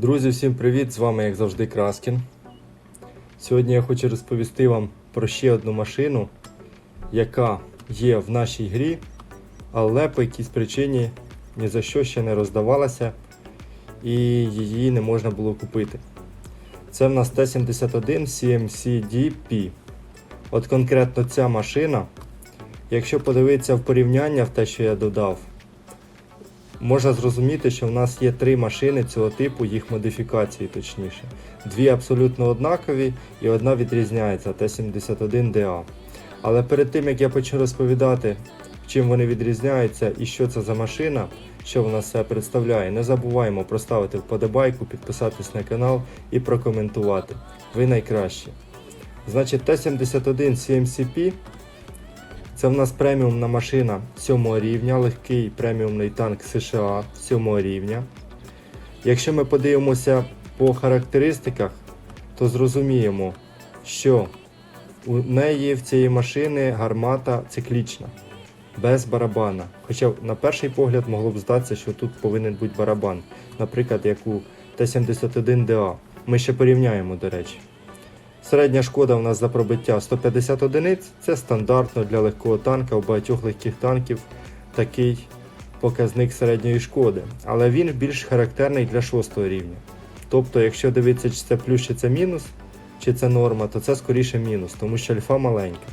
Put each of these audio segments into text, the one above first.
Друзі, всім привіт! З вами, як завжди, Краскін. Сьогодні я хочу розповісти вам про ще одну машину, яка є в нашій грі, але по якійсь причині ні за що ще не роздавалася і її не можна було купити. Це в нас Т-71 CMC-DP. От конкретно ця машина, якщо подивитися в порівняння в те, що я додав, можна зрозуміти, що в нас є три машини цього типу, їх модифікації точніше. Дві абсолютно однакові і одна відрізняється Т-71DA. Але перед тим як я почну розповідати, чим вони відрізняються і що це за машина, що вона себе представляє, не забуваємо проставити вподобайку, підписатись на канал і прокоментувати. Ви найкращі. Значить, Т-71 CMCP це в нас преміумна машина 7 рівня, легкий преміумний танк США 7 рівня. Якщо ми подивимося по характеристиках, то зрозуміємо, що у неї в цієї машини гармата циклічна, без барабана. Хоча на перший погляд могло б здатися, що тут повинен бути барабан, наприклад, як у Т-71ДА. Ми ще порівняємо, до речі. Середня шкода у нас за пробиття 150 одиниць. Це стандартно для легкого танка. У багатьох легких танків такий показник середньої шкоди. Але він більш характерний для 6 рівня. Тобто, якщо дивитися, чи це плюс, чи це мінус, чи це норма, то це скоріше мінус, тому що альфа маленька.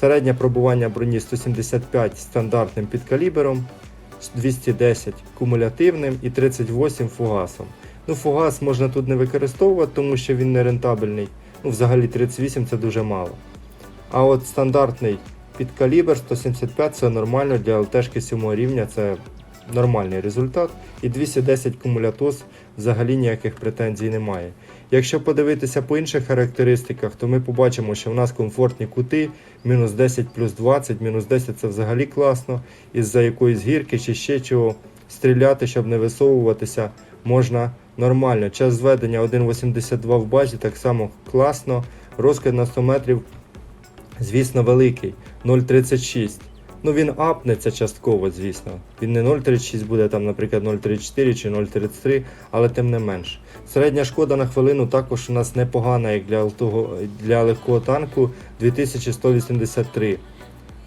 Середнє пробування броні 175 стандартним підкалібером, 210 кумулятивним і 38 фугасом. Ну, фугас можна тут не використовувати, тому що він не рентабельний. Ну, взагалі 38 це дуже мало. А от стандартний підкалібр 175 це нормально для ЛТшки 7 рівня, це нормальний результат. І 210 кумулятоз взагалі ніяких претензій немає. Якщо подивитися по інших характеристиках, то ми побачимо, що в нас комфортні кути, мінус 10 плюс 20, мінус 10 це взагалі класно. Із-за якоїсь гірки чи ще чого стріляти, щоб не висовуватися, можна нормально. Час зведення 1,82 в базі так само класно. Розкид на 100 метрів, звісно, великий 0,36. Ну він апнеться частково, звісно. Він не 0,36 буде там, наприклад, 0,34 чи 0,33, але тим не менш. Середня шкода на хвилину також у нас непогана, як для, того, для легкого танку 2183.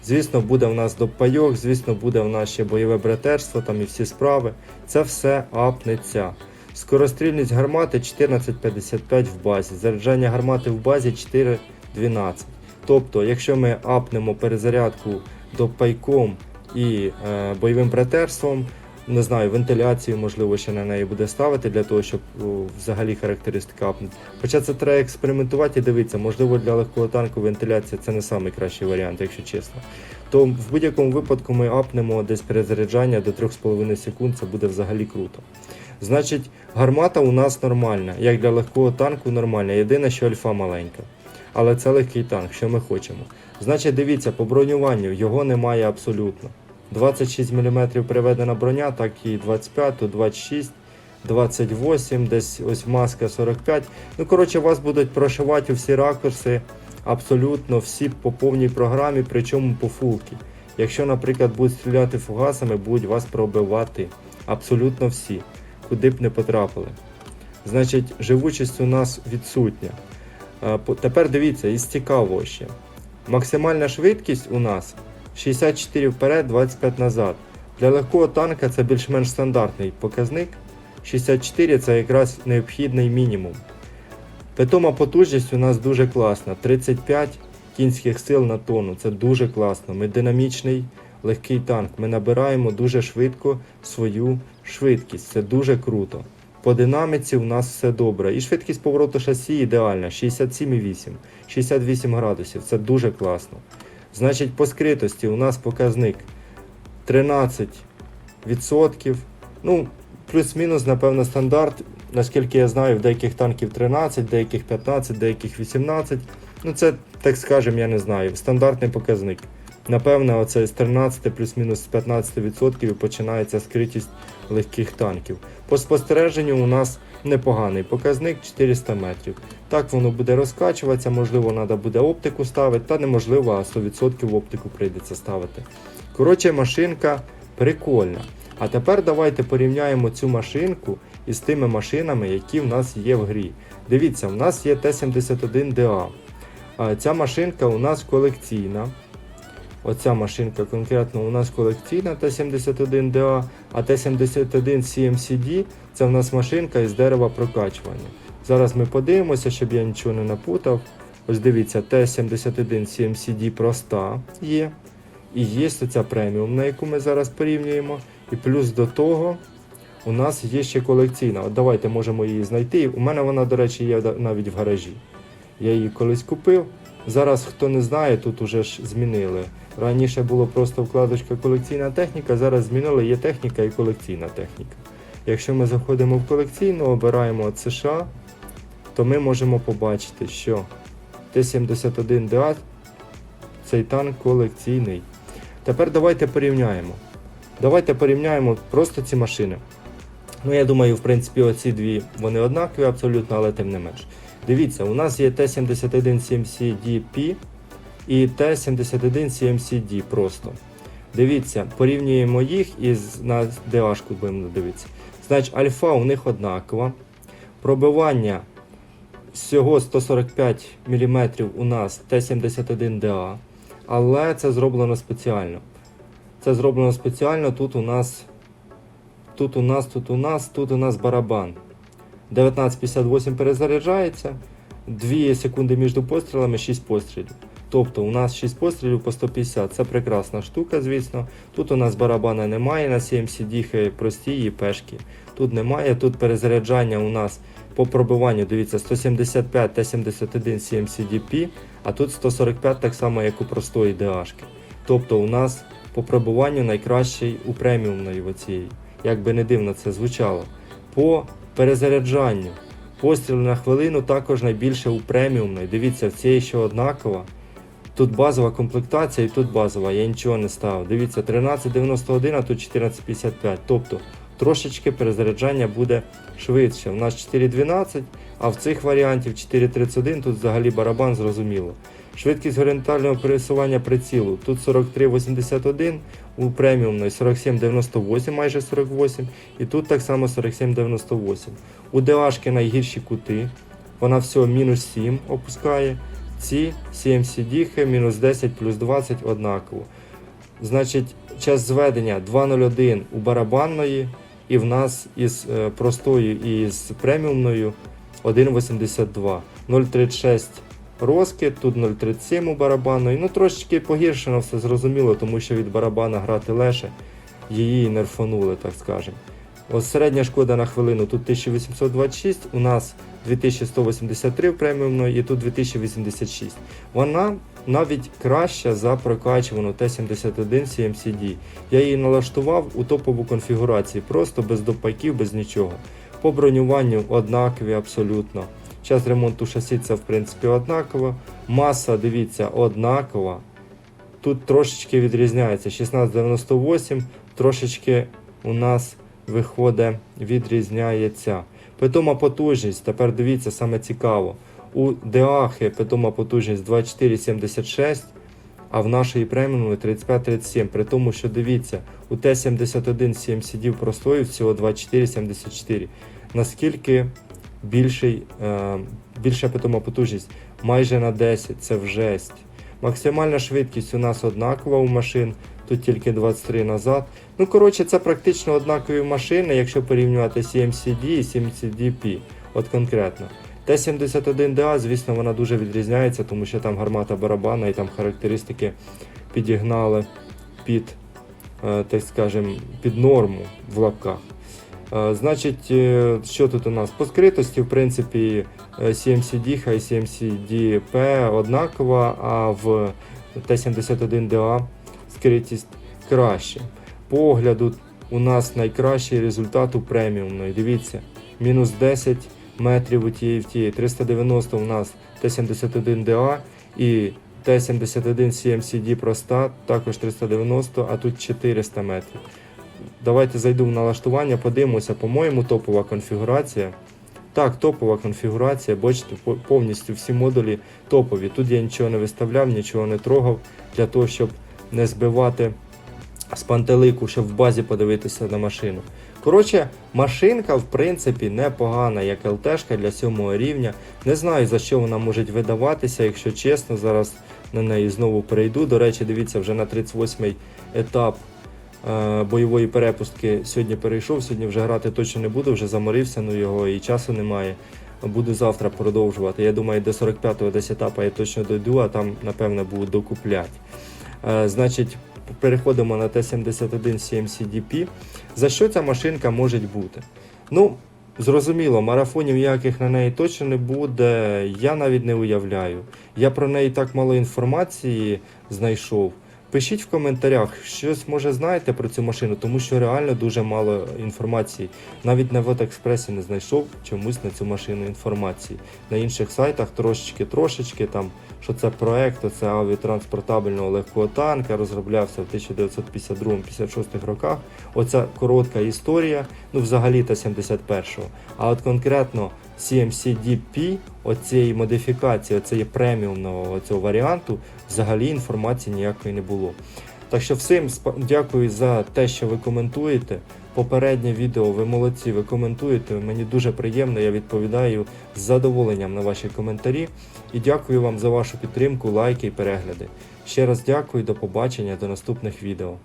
Звісно, буде в нас допайок, звісно, буде в нас ще бойове братерство там і всі справи. Це все апнеться. Скорострільність гармати 14,55 в базі. Заряджання гармати в базі 4,12. Тобто, якщо ми апнемо перезарядку допайком і е, бойовим братерством, не знаю, вентиляцію, можливо, ще на неї буде ставити для того, щоб о, взагалі характеристика апнути. Хоча це треба експериментувати і дивитися, можливо, для легкого танку вентиляція це не найкращий варіант, якщо чесно. То в будь-якому випадку ми апнемо десь перезаряджання до 3,5 секунд, це буде взагалі круто. Значить, гармата у нас нормальна, як для легкого танку нормальна. Єдине, що альфа маленька. Але це легкий танк, що ми хочемо. Значить, дивіться, по бронюванню його немає абсолютно. 26 мм приведена броня, так і 25, 26, 28, десь ось маска 45. Ну, коротше, вас будуть прошивати у всі ракурси, абсолютно всі по повній програмі, причому по фулки. Якщо, наприклад, будуть стріляти фугасами, будуть вас пробивати. Абсолютно всі, куди б не потрапили. Значить, живучість у нас відсутня. Тепер дивіться, із цікавого ще. Максимальна швидкість у нас 64 вперед, 25 назад. Для легкого танка це більш-менш стандартний показник. 64 це якраз необхідний мінімум. Питома потужність у нас дуже класна. 35 кінських сил на тонну. Це дуже класно. Ми динамічний, легкий танк. Ми набираємо дуже швидко свою швидкість. Це дуже круто. По динаміці у нас все добре. І швидкість повороту шасі ідеальна. 67,8, 68 градусів. Це дуже класно. Значить, по скритості у нас показник 13%. Ну, плюс-мінус, напевно, стандарт. Наскільки я знаю, в деяких танків 13, деяких 15, деяких 18. Ну, це, так скажемо, я не знаю. Стандартний показник. Напевно, оце з 13 плюс-мінус 15% і починається скритість легких танків. По спостереженню у нас непоганий показник 400 метрів. Так воно буде розкачуватися, можливо, треба буде оптику ставити, та неможливо, а 100% оптику прийдеться ставити. Коротше, машинка прикольна. А тепер давайте порівняємо цю машинку із тими машинами, які в нас є в грі. Дивіться, в нас є Т-71ДА. Ця машинка у нас колекційна. Оця машинка конкретно у нас колекційна Т-71ДА, а Т-71 CMCD це в нас машинка із дерева прокачування. Зараз ми подивимося, щоб я нічого не напутав. Ось дивіться, Т-71 CMCD проста є. І є оця преміум, на яку ми зараз порівнюємо. І плюс до того у нас є ще колекційна. От давайте можемо її знайти. У мене вона, до речі, є навіть в гаражі. Я її колись купив. Зараз, хто не знає, тут уже ж змінили. Раніше було просто вкладочка колекційна техніка, зараз змінили є техніка і колекційна техніка. Якщо ми заходимо в колекційну, обираємо США, то ми можемо побачити, що Т-71ДА цей танк колекційний. Тепер давайте порівняємо. Давайте порівняємо просто ці машини. Ну, я думаю, в принципі, оці дві вони однакові абсолютно, але тим не менш. Дивіться, у нас є Т-71 CMC-DP і Т-71 CMC-D просто. Дивіться, порівнюємо їх із на DH-ку будемо дивитися. Значить, альфа у них однакова. Пробивання всього 145 мм у нас Т-71ДА, але це зроблено спеціально. Це зроблено спеціально. Тут у нас, тут у нас, тут у нас, тут у нас барабан. 19.58 перезаряджається. 2 секунди між пострілами, 6 пострілів. Тобто у нас 6 пострілів по 150. Це прекрасна штука, звісно. Тут у нас барабана немає, на CMC діхи прості і пешки. Тут немає, тут перезаряджання у нас по пробиванню, дивіться, 175 та 71 CMCDP, а тут 145 так само, як у простої DH. Тобто у нас по пробиванню найкращий у преміумної оцієї. Як би не дивно це звучало. По перезаряджанню. Постріл на хвилину також найбільше у преміумної. Дивіться, в цій ще однакова. Тут базова комплектація і тут базова, я нічого не ставив. Дивіться, 1391, а тут 1455. Тобто трошечки перезаряджання буде швидше. У нас 4.12, а в цих варіантів 4.31 тут взагалі барабан зрозуміло. Швидкість горизонтального пересування прицілу. Тут 43.81, у преміумної 47.98, майже 48, і тут так само 47.98. У DH найгірші кути. Вона всього мінус 7 опускає. Ці CMC діхи мінус 10 плюс 20 однаково. Значить, час зведення 2.01 у барабанної, і в нас із е, простою і з преміумною 1.82. 0.36 розкид, тут 0.37 у барабанної. Ну трошечки погіршено все зрозуміло, тому що від барабана грати леше, її нерфанули, так скажемо. Ось середня шкода на хвилину тут 1826, у нас 2183 в преміумної і тут 2086. Вона навіть краща за прокачувану Т-71 CMCD. Я її налаштував у топову конфігурації, просто без допайків, без нічого. По бронюванню однакові абсолютно. Час ремонту шасі це в принципі однаково. Маса, дивіться, однакова. Тут трошечки відрізняється. 1698, трошечки у нас виходить, відрізняється. Питома потужність, тепер дивіться, саме цікаво. У Деахи питома потужність 2476, а в нашої преміумної 3537. При тому, що дивіться, у Т-71 CMCD простою всього 2474. Наскільки більший, е, більша питома потужність? Майже на 10, це в жесть. Максимальна швидкість у нас однакова у машин, тут тільки 23 назад. Ну, коротше, це практично однакові машини, якщо порівнювати CMCD і CMCDP. От конкретно. Т-71DA, звісно, вона дуже відрізняється, тому що там гармата барабана і там характеристики підігнали під, е, так скажем, під норму в лапках. Е, Значить, е, що тут у нас? По скритості, в принципі, CMCD і CMCDP однакова, а в Т-71DA скритість краще. По огляду у нас найкращий результат у преміумної. Дивіться, мінус 10 метрів у тієї в тієї, 390 у нас Т-71DA і Т-71 CMCD проста, також 390, а тут 400 метрів. Давайте зайду в налаштування, подивимося, по-моєму, топова конфігурація. Так, топова конфігурація, бачите, повністю всі модулі топові. Тут я нічого не виставляв, нічого не трогав для того, щоб не збивати з пантелику, щоб в базі подивитися на машину. Коротше, машинка в принципі непогана, як ЛТшка для 7 рівня. Не знаю за що вона може видаватися, якщо чесно, зараз на неї знову перейду. До речі, дивіться, вже на 38-й етап е, бойової перепустки сьогодні перейшов. Сьогодні вже грати точно не буду, вже заморився, ну його і часу немає. Буду завтра продовжувати. Я думаю, до 45-го десь етапу я точно дойду, а там, напевно, буду докупляти. Е, значить, переходимо на Т-71 CMC-DP. За що ця машинка може бути? Ну, зрозуміло, марафонів ніяких на неї точно не буде. Я навіть не уявляю. Я про неї так мало інформації знайшов. Пишіть в коментарях, щось може знаєте про цю машину, тому що реально дуже мало інформації. Навіть на Вотекспресі не знайшов чомусь на цю машину інформації. На інших сайтах трошечки, трошечки там, що це проект, це авіатранспортабельного легкого танка, розроблявся в 1952-56 роках. Оця коротка історія, ну взагалі та 71-го. А от конкретно CMC-DP, оцієї модифікації, оцієї преміумного цього варіанту, взагалі інформації ніякої не було. Так що всім дякую за те, що ви коментуєте. Попереднє відео ви молодці, ви коментуєте. Мені дуже приємно, я відповідаю з задоволенням на ваші коментарі. І дякую вам за вашу підтримку, лайки і перегляди. Ще раз дякую, до побачення, до наступних відео.